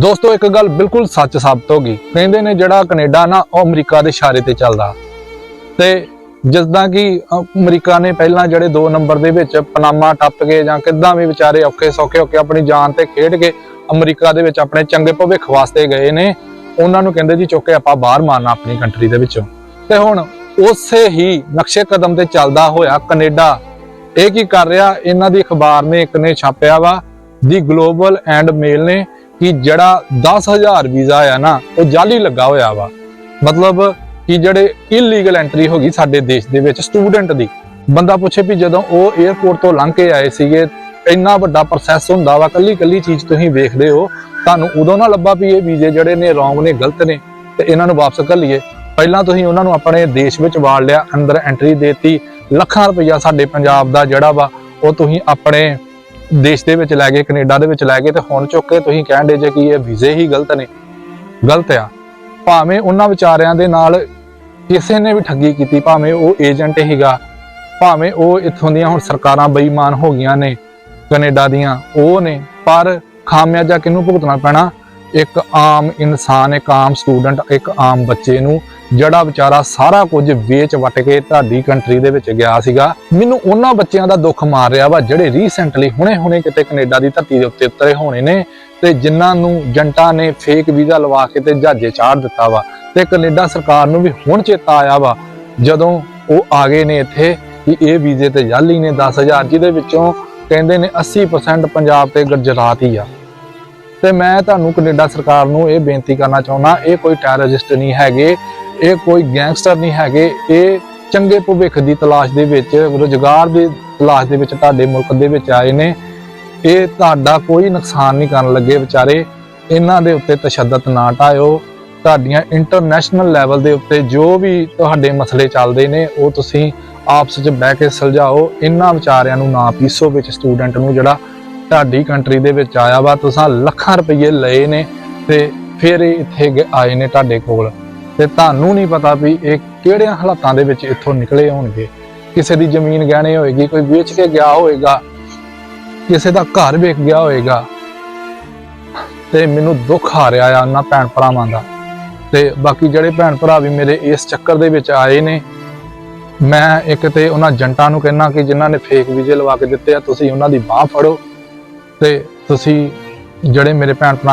ਦੋਸਤੋ, ਇੱਕ ਗੱਲ ਬਿਲਕੁਲ ਸੱਚ ਸਾਬਤ ਹੋ ਗਈ। ਕਹਿੰਦੇ ਨੇ ਜਿਹੜਾ ਕੈਨੇਡਾ ਨਾ, ਉਹ ਅਮਰੀਕਾ ਦੇ ਇਸ਼ਾਰੇ ਤੇ ਚੱਲਦਾ। ਤੇ ਜਿੱਦਾਂ ਕਿ ਅਮਰੀਕਾ ਨੇ ਪਹਿਲਾਂ ਜਿਹੜੇ 2 ਨੰਬਰ ਦੇ ਵਿੱਚ ਪਨਾਮਾ ਟੱਪ ਕੇ ਜਾਂ ਕਿੱਦਾਂ ਵੀ ਵਿਚਾਰੇ ਔਖੇ ਸੌਖੇ ਹੋ ਕੇ ਆਪਣੀ ਜਾਨ ਤੇ ਖੇਡ ਕੇ ਅਮਰੀਕਾ ਦੇ ਵਿੱਚ ਆਪਣੇ ਚੰਗੇ ਭਵਿੱਖ ਵਾਸਤੇ ਗਏ ਨੇ, ਉਹਨਾਂ ਨੂੰ ਕਹਿੰਦੇ ਜੀ ਚੁੱਕ ਕੇ ਆਪਾਂ ਬਾਹਰ ਮਾਰਨਾ ਆਪਣੀ ਕੰਟਰੀ ਦੇ ਵਿੱਚੋਂ। ਤੇ ਹੁਣ ਉਸੇ ਹੀ ਨਕਸ਼ੇ ਕਦਮ ਤੇ ਚੱਲਦਾ ਹੋਇਆ ਕੈਨੇਡਾ, ਇਹ ਕੀ ਕਰ ਰਿਹਾ? ਇਹਨਾਂ ਦੀ ਅਖਬਾਰ ਨੇ ਇੱਕ ਨੇ ਛਾਪਿਆ ਵਾ ਦੀ ਗਲੋਬਲ ਐਂਡ ਮੇਲ ਨੇ। ਕਿ ਜਿਹੜਾ 10000 ਵੀਜ਼ਾ ਆ ਨਾ, ਉਹ ਜਾਲੀ ਲੱਗਾ ਹੋਇਆ ਵਾ। ਮਤਲਬ ਕਿ ਜਿਹੜੇ ਇਲੀਗਲ ਐਂਟਰੀ ਹੋ ਗਈ ਸਾਡੇ ਦੇਸ਼ ਦੇ ਵਿੱਚ ਸਟੂਡੈਂਟ ਦੀ। ਬੰਦਾ ਪੁੱਛੇ ਵੀ ਜਦੋਂ ਉਹ 에ਅਰਪੋਰਟ ਤੋਂ ਲੰਘ ਕੇ ਆਏ ਸੀਗੇ, ਇੰਨਾ ਵੱਡਾ ਪ੍ਰੋਸੈਸ ਹੁੰਦਾ ਵਾ ਕੱਲੀ ਕੱਲੀ ਚੀਜ਼ ਤੁਸੀਂ ਵੇਖਦੇ ਹੋ, ਤੁਹਾਨੂੰ ਉਦੋਂ ਨਾ ਲੱਭਾ ਵੀ ਇਹ ਵੀਜ਼ੇ ਜਿਹੜੇ ਨੇ ਰੋਂਗ ਨੇ, ਗਲਤ ਨੇ, ਤੇ ਇਹਨਾਂ ਨੂੰ ਵਾਪਸ ਕਰ ਲਈਏ। ਪਹਿਲਾਂ ਤੁਸੀਂ ਉਹਨਾਂ ਨੂੰ ਆਪਣੇ ਦੇਸ਼ ਵਿੱਚ ਵਾੜ ਲਿਆ, ਅੰਦਰ ਐਂਟਰੀ ਦੇਤੀ। ਲੱਖਾਂ ਰੁਪਈਆ ਸਾਡੇ ਪੰਜਾਬ ਦਾ ਜਿਹੜਾ ਵਾ, ਉਹ ਤੁਸੀਂ ਆਪਣੇ ਦੇਸ਼ ਦੇ ਵਿੱਚ ਲੈ ਗਏ, ਕੈਨੇਡਾ ਦੇ ਵਿੱਚ ਲੈ ਗਏ ਤੇ ਹੁਣ ਚੁੱਕ ਕੇ ਤੁਸੀਂ ਕਹਿਣ ਦੇ ਜੇ ਕਿ ਇਹ ਵੀਜ਼ੇ ਹੀ ਗਲਤ ਨੇ। ਗਲਤ ਆ। ਭਾਵੇਂ ਉਹਨਾਂ ਵਿਚਾਰਿਆਂ ਦੇ ਨਾਲ ਕਿਸੇ ਨੇ ਵੀ ਠੱਗੀ ਕੀਤੀ, ਭਾਵੇਂ ਉਹ ਏਜੰਟ ਹੀਗਾ ਭਾਵੇਂ ਉਹ ਇੱਥੋਂ ਦੀਆਂ ਹੁਣ ਸਰਕਾਰਾਂ ਬੇਈਮਾਨ ਹੋ ਗਈਆਂ ਨੇ, ਕੈਨੇਡਾ ਦੀਆਂ, ਉਹ ਨੇ। ਪਰ ਖਾਮਿਆਜਾ ਕਿਹਨੂੰ ਭੁਗਤਣਾ ਪੈਣਾ? ਇੱਕ ਆਮ ਇਨਸਾਨ, ਇੱਕ ਆਮ ਸਟੂਡੈਂਟ, ਇੱਕ ਆਮ ਬੱਚੇ ਨੂੰ ਜਿਹੜਾ ਵਿਚਾਰਾ ਸਾਰਾ ਕੁਝ ਵੇਚ ਵਟ ਕੇ ਤੁਹਾਡੀ ਕੰਟਰੀ ਦੇ ਵਿੱਚ ਗਿਆ ਸੀਗਾ। ਮੈਨੂੰ ਉਹਨਾਂ ਬੱਚਿਆਂ ਦਾ ਦੁੱਖ ਮਾਰ ਰਿਹਾ ਵਾ, ਜਿਹੜੇ ਰੀਸੈਂਟਲੀ ਹੁਣੇ-ਹੁਣੇ ਕਿਤੇ ਕੈਨੇਡਾ ਦੀ ਧਰਤੀ ਦੇ ਉੱਤੇ ਉਤਰੇ ਹੋਣੇ ਨੇ ਤੇ ਜਿਨ੍ਹਾਂ ਨੂੰ ਜੰਟਾਂ ਨੇ ਫੇਕ ਵੀਜ਼ਾ ਲਵਾ ਕੇ ਤੇ ਜਹਾਜ਼ੇ ਚਾੜ ਦਿੱਤਾ ਵਾ ਤੇ ਕੈਨੇਡਾ ਸਰਕਾਰ ਨੂੰ ਵੀ ਹੁਣ ਚੇਤਾ ਆਇਆ ਵਾ, ਜਦੋਂ ਉਹ ਆ ਗਏ ਨੇ ਇੱਥੇ ਕਿ ਇਹ ਵੀਜ਼ੇ ਤੇ ਜਾਲੀ ਨੇ 10000 ਜਿਹਦੇ ਵਿੱਚੋਂ ਕਹਿੰਦੇ ਨੇ 80% ਪੰਜਾਬ ਤੇ ਗੁਜਰਾਤ ਹੀ ਆ। ਤੇ ਮੈਂ ਤੁਹਾਨੂੰ ਕੈਨੇਡਾ ਸਰਕਾਰ ਨੂੰ ਇਹ ਬੇਨਤੀ ਕਰਨਾ ਚਾਹੁੰਦਾ, ਇਹ ਕੋਈ ਟੈਰਰਿਸਟ ਨਹੀਂ ਹੈਗੇ ਇਹ ਕੋਈ ਗੈਂਗਸਟਰ ਨਹੀਂ ਹੈਗੇ। ਇਹ ਚੰਗੇ ਭਵਿੱਖ ਦੀ ਤਲਾਸ਼ ਦੇ ਵਿੱਚ, ਰੋਜ਼ਗਾਰ ਦੀ ਤਲਾਸ਼ ਦੇ ਵਿੱਚ ਤੁਹਾਡੇ ਮੁਲਕ ਦੇ ਵਿੱਚ ਆਏ ਨੇ। ਇਹ ਤੁਹਾਡਾ ਕੋਈ ਨੁਕਸਾਨ ਨਹੀਂ ਕਰਨ ਲੱਗੇ ਵਿਚਾਰੇ। ਇਹਨਾਂ ਦੇ ਉੱਤੇ ਤਸ਼ੱਦਦ ਨਾ ਢਾਇਓ ਤੁਹਾਡੀਆਂ ਇੰਟਰਨੈਸ਼ਨਲ ਲੈਵਲ ਦੇ ਉੱਤੇ ਜੋ ਵੀ ਤੁਹਾਡੇ ਮਸਲੇ ਚੱਲਦੇ ਨੇ, ਉਹ ਤੁਸੀਂ ਆਪਸ ਵਿੱਚ ਬਹਿ ਕੇ ਸੁਲਝਾਓ। ਇਹਨਾਂ ਵਿਚਾਰਿਆਂ ਨੂੰ ਨਾ ਪੀਸੋ ਵਿੱਚ ਸਟੂਡੈਂਟ ਨੂੰ ਜਿਹੜਾ ਤੁਹਾਡੀ ਕੰਟਰੀ ਦੇ ਵਿੱਚ ਆਇਆ ਵਾ। ਤੁਸੀਂ ਲੱਖਾਂ ਰੁਪਏ ਲਏ ਨੇ ਤੇ ਫਿਰ ਇਹ ਇੱਥੇ ਆਏ ਨੇ ਤੁਹਾਡੇ ਕੋਲ। ਤੇ ਤੁਹਾਨੂੰ ਨਹੀਂ ਪਤਾ ਵੀ ਇਹ ਕਿਹੜਿਆਂ ਹਾਲਾਤਾਂ ਦੇ ਵਿੱਚ ਇੱਥੋਂ ਨਿਕਲੇ ਹੋਣਗੇ। ਕਿਸੇ ਦੀ ਜ਼ਮੀਨ ਗਹਿਣੇ ਹੋਏਗੀ, ਕੋਈ ਵੇਚ ਕੇ ਗਿਆ ਹੋਏਗਾ, ਕਿਸੇ ਦਾ ਘਰ ਵੇਚ ਗਿਆ ਹੋਏਗਾ। ਤੇ ਮੈਨੂੰ ਦੁੱਖ ਆ ਰਿਹਾ ਆ ਉਹਨਾਂ ਭੈਣ ਭਰਾਵਾਂ ਦਾ। ਤੇ ਬਾਕੀ ਜਿਹੜੇ ਭੈਣ ਭਰਾ ਵੀ ਮੇਰੇ ਇਸ ਚੱਕਰ ਦੇ ਵਿੱਚ ਆਏ ਨੇ, ਮੈਂ ਇੱਕ ਤੇ ਉਹਨਾਂ ਜੰਟਾਂ ਨੂੰ ਕਹਿਣਾ ਕਿ ਜਿਨ੍ਹਾਂ ਨੇ ਫੇਕ ਵੀਜ਼ੇ ਲਵਾ ਕੇ ਦਿੱਤੇ ਆ, ਤੁਸੀਂ ਉਹਨਾਂ ਦੀ ਬਾਹ ਫੜੋ। ਤੇ ਤੁਸੀਂ ਜਿਹੜੇ ਮੇਰੇ ਭੈਣ ਭਰਾ